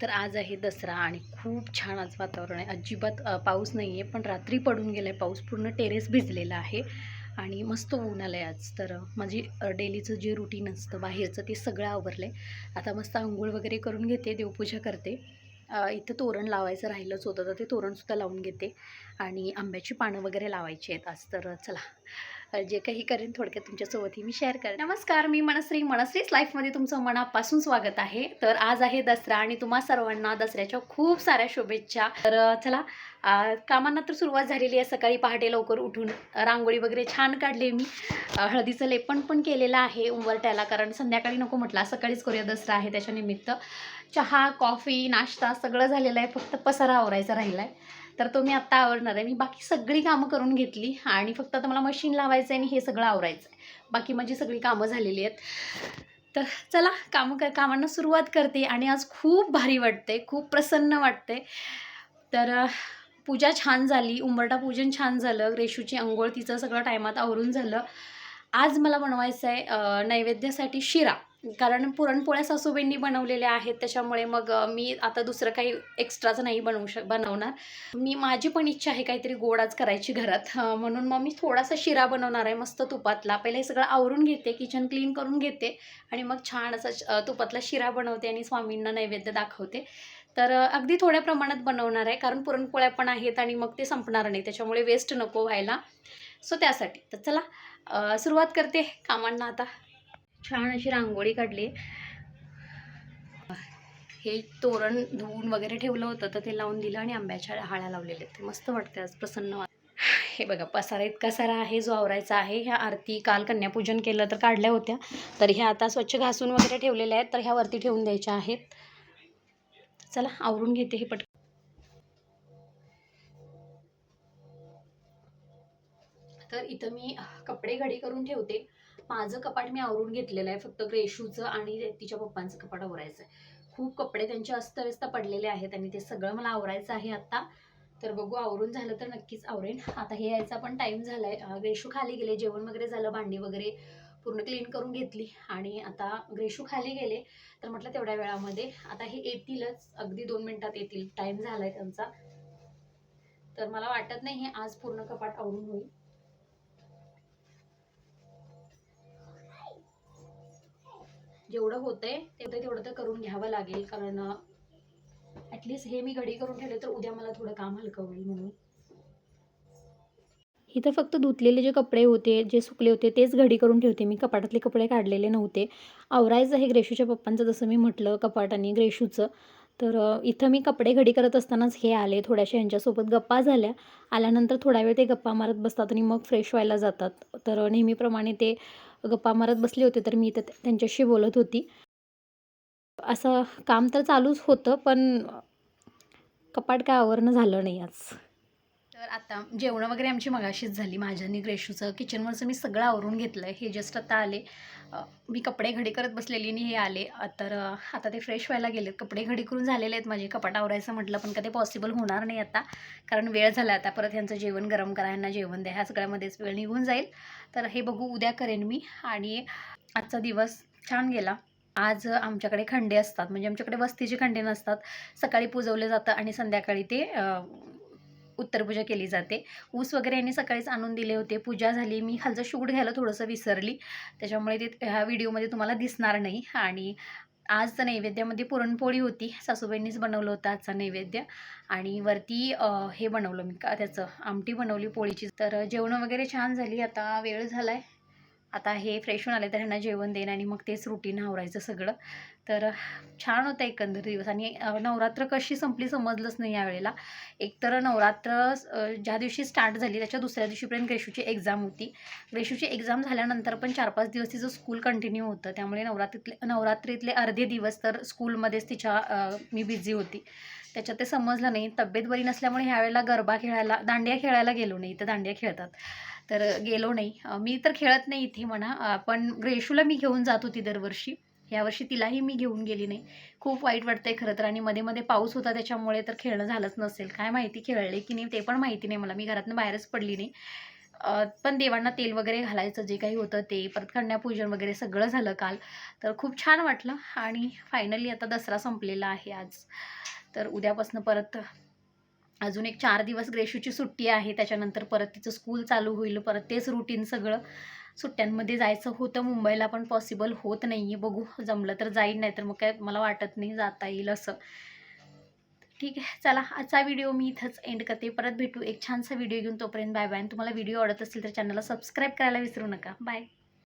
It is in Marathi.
तर आज आहे दसरा आणि खूप छान आज वातावरण आहे. अजिबात पाऊस नाही आहे पण रात्री पडून गेला आहे पाऊस. पूर्ण टेरेस भिजलेला आहे आणि मस्त ऊन आलं आहे आज. तर माझी डेलीचं जे रुटीन असतं बाहेरचं ते सगळं आवरलं आहे आता मस्त आंघोळ वगैरे करून घेते देवपूजा करते. इथं तोरण लावायचं राहिलंच होतं तर ते तोरणसुद्धा लावून घेते. आणि आंब्याची पानं वगैरे लावायची आहेत आज. तर चला. जे काही करेन थोडक्यात तुमच्यासोबतही मी शेअर करेन. नमस्कार मी मनश्री. मनश्रीच लाईफमध्ये तुमचं मनापासून स्वागत आहे. तर आज आहे दसरा आणि तुम्हा सर्वांना दसऱ्याच्या खूप साऱ्या शुभेच्छा. तर चला कामांना तर सुरुवात झालेली आहे. सकाळी पहाटे लवकर उठून रांगोळी वगैरे छान काढली मी. हळदीचं लेपन पण केलेलं आहे उंबरट्याला कारण संध्याकाळी नको म्हटलं सकाळीच करूया दसरा आहे त्याच्यानिमित्त. चहा कॉफी नाश्ता सगळं झालेलं आहे. फक्त पसारा आवरायचा राहिला आहे तर तो मी आत्ता आवरणार आहे. मी बाकी सगळी कामं करून घेतली आणि फक्त आता मला मशीन लावायचं आहे आणि हे सगळं आवरायचं आहे बाकी माझी सगळी कामं झालेली आहेत. तर चला कामं कर कामांना सुरुवात करते आणि आज खूप भारी वाटते खूप प्रसन्न वाटते तर पूजा छान झाली उंबरटा पूजन छान झालं रेशूची अंघोळ तिचं सगळं टायमात आवरून झालं. आज मला बनवायचं आहे नैवेद्यासाठी शिरा. कारण पुरणपोळ्या सासूबाईंनी बनवलेल्या आहेत त्याच्यामुळे मग मी आता दुसरं काही एक्स्ट्राचं नाही बनवू शक बनवणार. मी माझी पण इच्छा आहे काहीतरी गोड आज करायची घरात. म्हणून मग मी थोडासा शिरा बनवणार आहे मस्त तुपातला. पहिले हे सगळं आवरून घेते किचन क्लीन करून घेते. आणि मग छान असा तुपातला शिरा बनवते आणि स्वामींना नैवेद्य दाखवते. तर अगदी थोड्या प्रमाणात बनवणार आहे. कारण पुरणपोळ्या पण आहेत आणि मग ते संपणार नाही. त्याच्यामुळे वेस्ट नको व्हायला. सो त्यासाठी. तर चला सुरुवात करते कामांना आता. छान अशी रांगोळी काढली. हे तोरण धुवून वगैरे ठेवलं होतं तर ते लावून दिलं आणि आंब्याच्या हाळ्या लावलेल्या आहेत. ते मस्त वाटते आज प्रसन्न हे बघा पसारा इतका सारा आहे जो आवरायचा आहे. ह्या आरती काल कन्यापूजन केलं तर काढल्या होत्या. तर ह्या आता स्वच्छ घासून वगैरे ठेवलेल्या आहेत. तर ह्यावरती ठेवून द्यायच्या आहेत. चला आवरून घेते हे पट तर इथं मी कपडे घडी करून ठेवते. माझं कपाट मी आवरून घेतलेलं आहे फक्त ग्रेशूचं आणि तिच्या पप्पांचं कपाट आवरायचं आहे. खूप कपडे त्यांचे अस्तव्यस्त पडलेले आहेत आणि ते सगळं मला आवरायचं आहे आत्ता तर बघू आवरून झालं तर नक्कीच आवरेन. आता हे यायचा पण टाईम झाला आहे ग्रेशू खाली गेले जेवण वगैरे झालं भांडी वगैरे पूर्ण क्लीन करून घेतली. आणि आता ग्रेशू खाली गेले. तर म्हटलं तेवढ्या वेळामध्ये. आता हे येतीलच. अगदी दोन मिनिटात येतील. टाईम झाला आहे त्यांचा. तर मला वाटत नाही हे आज पूर्ण कपाट आवडून होईल. जेवढं होतंय तेवढं तेवढं तर करून घ्यावं लागेल. कारण ॲटलिस्ट हे मी घडी करून ठेवले तर उद्या मला थोडं काम हलकं होईल म्हणून. इथं फक्त धुतलेले जे कपडे होते जे सुकले होते तेच घडी करून ठेवते मी. कपाटातले कपडे काढलेले नव्हते. आवरायचं हे ग्रेशूच्या पप्पांचं जसं मी म्हटलं कपाट आणि ग्रेशूचं. तर इथं मी कपडे घडी करत असतानाच हे आले. थोड्याशा यांच्यासोबत गप्पा झाल्या. आल्यानंतर थोडा वेळ ते गप्पा मारत बसतात आणि मग फ्रेश व्हायला जातात. तर नेहमीप्रमाणे ते गप्पा मारत बसले होते तर मी इथं त्यांच्याशी बोलत होती. असं काम तर चालूच होतं पण कपाट काय आवरणं झालं नाही आज. तर आता जेवणं वगैरे आमची मगाशीच झाली. माझ्या आणि ग्रेशूचं किचनवरचं मी सगळं आवरून घेतलं आहे हे जस्ट आता आले. मी कपडे घडी करत बसलेली आणि हे आले. तर आता ते फ्रेश व्हायला गेलेत. कपडे घडी करून झालेले आहेत माझे. कपाट आवरायचं म्हटलं पण कधी पॉसिबल होणार नाही आता. कारण वेळ झाला आता. परत ह्यांचं जेवण गरम करा ह्यांना जेवण द्या. ह्या सगळ्यामध्येच वेळ निघून जाईल. तर हे बघू उद्या करेन मी. आणि आजचा दिवस छान गेला. आज आमच्याकडे खंडे असतात. म्हणजे आमच्याकडे वस्तीचे खंडे नसतात. सकाळी पुजवले जातं आणि संध्याकाळी ते उत्तरपूजा केली जाते. ऊस वगैरे यांनी सकाळीच आणून दिले होते. पूजा झाली. मी खालचं शूट घ्यायला थोडंसं विसरली. त्याच्यामुळे ते ह्या व्हिडिओमध्ये तुम्हाला दिसणार नाही. आणि आज तर नैवेद्यामध्ये पुरणपोळी होती. सासूबाईंनीच बनवलं होतं आजचा नैवेद्य. आणि वरती हे बनवलं मी का त्याचं आमटी बनवली पोळीची. तर जेवणं वगैरे छान झाली. आता वेळ झाला आहे आता हे फ्रेश होऊन आले तर ह्यांना जेवण देईन आणि मग तेच रुटीन आवरायचं सगळं. तर छान होतं एकंदर दिवस. आणि नवरात्र कशी संपली समजलंच नाही यावेळेला एकतर नवरात्र ज्या दिवशी स्टार्ट झाली त्याच्या दुसऱ्या दिवशीपर्यंत ग्रेशूची एक्झाम होती. ग्रेशूची एक्झाम झाल्यानंतर पण चार पाच दिवस तिचं स्कूल कंटिन्यू होतं. त्यामुळे नवरात्रीतले नवरात्रीतले अर्धे दिवस तर स्कूलमध्येच तिच्या मी बिझी होती. त्याच्यात ते समजलं नाही. तब्येत बरी नसल्यामुळे ह्यावेळेला गरबा खेळायला दांडिया खेळायला गेलो नाही. इथं दांडिया खेळतात. तर गेलो नाही. मी तर खेळत नाही इथे म्हणा. पण ग्रेशूला मी घेऊन जात होती दरवर्षी. यावर्षी तिलाही मी घेऊन गेली नाही. खूप वाईट वाटतंय खरं तर. आणि मध्ये मध्ये पाऊस होता त्याच्यामुळे तर खेळणं झालंच नसेल. काय माहिती खेळले की नाही ते पण माहिती नाही मला. मी घरातनं बाहेरच पडली नाही. पण देवांना तेल वगैरे घालायचं जे काही होतं ते परत कन्यापूजन वगैरे सगळं झालं काल. तर खूप छान वाटलं. आणि फायनली आता दसरा संपलेला आहे आज. तर उद्यापासून परत अजून एक चार दिवस ग्रेशूची सुट्टी आहे त्याच्यानंतर परत तिचं स्कूल चालू होईल परत तेच रुटीन सगळं. सुट्ट्यांमध्ये जायचं होतं मुंबईला पण पॉसिबल होत नाही आहे बघू. जमलं तर जाईल नाही तर मग काय मला वाटत नाही जाता येईल असं. ठीक आहे चला आजचा व्हिडिओ मी इथंच एंड करते. परत भेटू. एक छानसा व्हिडिओ घेऊन तोपर्यंत बाय बाय तुम्हाला व्हिडिओ आवडत असेल तर चॅनलला सबस्क्राईब करायला विसरू नका. बाय